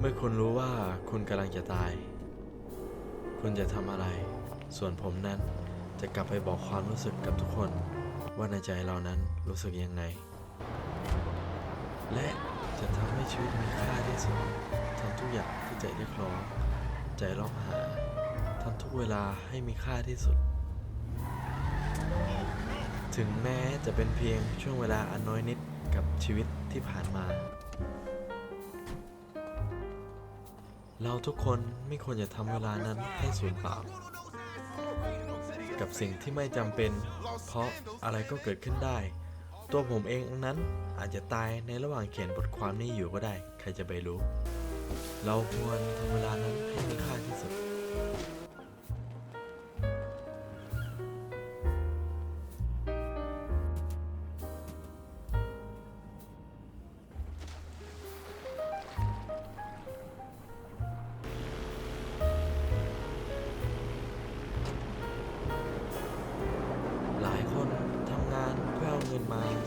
เมื่อคุณรู้ว่าคุณกำลังจะตาย คุณจะทำอะไร ส่วนผมนั้นจะกลับไปบอกความรู้สึกกับทุกคน ว่าในใจเรานั้นรู้สึกยังไง และจะทำให้ชีวิตมีค่าที่สุดทำทุกอย่างที่ใจเรียกร้อง ใจร้องหาทำทุกเวลาให้มีค่าที่สุด ถึงแม้จะเป็นเพียงช่วงเวลาอันน้อยนิดกับชีวิตที่ผ่านมา เราทุกคนไม่ควรจะทำเวลานั้นให้สูญเปล่า กับสิ่งที่ไม่จำเป็น เพราะอะไรก็เกิดขึ้นได้ ตัวผมเองนั้นอาจจะตายในระหว่างเขียนบทความนี้อยู่ก็ได้ ใครจะไปรู้ เราควรทำเวลานั้นให้มีค่าที่สุด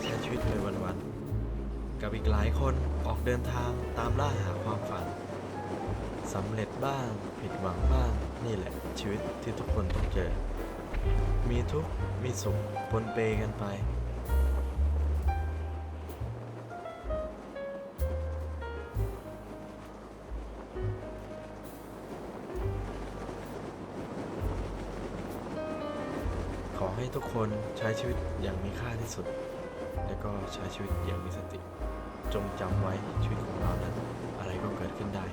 ใช้ชีวิตในวันๆ กับอีกหลายคนออกเดินทางตามล่าหาความฝันสำเร็จบ้างผิดหวังบ้างนี่แหละชีวิตที่ทุกคนต้องเจอ มีทุกข์มีสุขปนเปกันไปขอให้ทุกคนใช้ชีวิตอย่างมีค่าที่สุด และก็ใช้ชีวิตอย่างมีสติ จงจำไว้ชีวิตของเรานั้นอะไรก็เกิดขึ้นได้